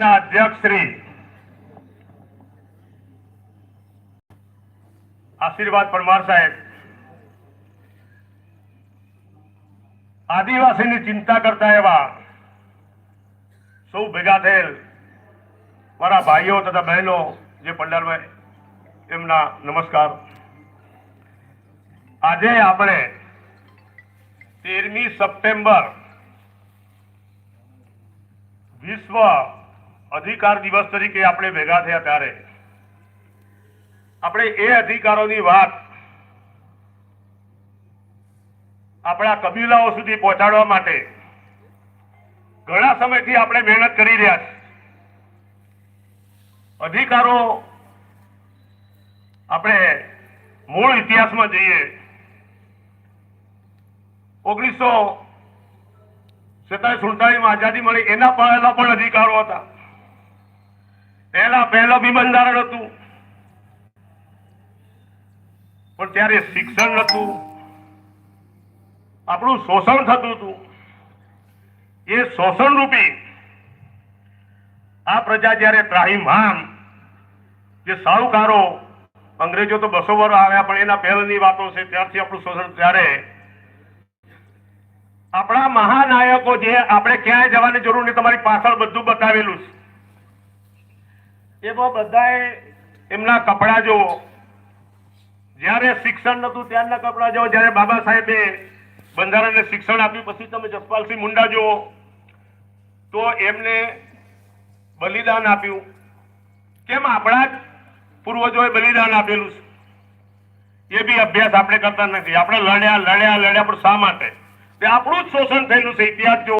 અધ્યક્ષ શ્રી. આશીર્વાદ પરમાર સાહેબ. આદિવાસીની ચિંતા કરતા એવા સૌ ભેગા થયેલ મારા ભાઈઓ તથા બહેનો જે પંડાલભાઈ, એમના નમસ્કાર. આજે આપણે તેરમી સપ્ટેમ્બર વિશ્વ અધિકાર દિવસ તરીકે આપણે ભેગા થયા ત્યારે આપણે એ અધિકારોની વાત આપણા કબીલાઓ સુધી પહોંચાડવા માટે ઘણા સમયથી આપણે મહેનત કરી રહ્યા છે અધિકારો આપણે મૂળ ઇતિહાસમાં જઈએ ઓગણીસો સત્તાવીસ સુડતાલીસમાં આઝાદી મળી, એના પહેલા પણ અધિકારો હતા. પહેલા પહેલા બી બંધારણ હતું. પણ ત્યારે શિક્ષણ નતું આપણું શોષણ થતું હતું. એ શોષણ રૂપી આ પ્રજા જ્યારે ત્રાહીમામ જે સાહુકારો, અંગ્રેજો તો બસો વર્ષ આવ્યા, પણ એના પહેલાની વાતો છે, ત્યારથી આપણું શોષણ ત્યારે. આપણા મહાનાયકો જે, આપણે ક્યાંય જવાની જરૂર નહીં, તમારી પાછળ બધું બતાવેલું છે. એમાં બધાએ એમના કપડા જુઓ. જ્યારે શિક્ષણ નતું ત્યારના કપડા જુઓ. જ્યારે બાબા સાહેબે બંધારણને શિક્ષણ આપ્યું, પછી તમે જસપાલસિંહ મુંડા જુઓ, તો એમને બલિદાન આપ્યું. કેમ આપણા જ પૂર્વજોએ બલિદાન આપેલું છે? એ બી અભ્યાસ આપણે કરતા નથી. આપણે લડ્યા લડ્યા લડ્યા પણ શા માટે? તે આપણું જ શોષણ થયેલું છે, ઇતિહાસ જો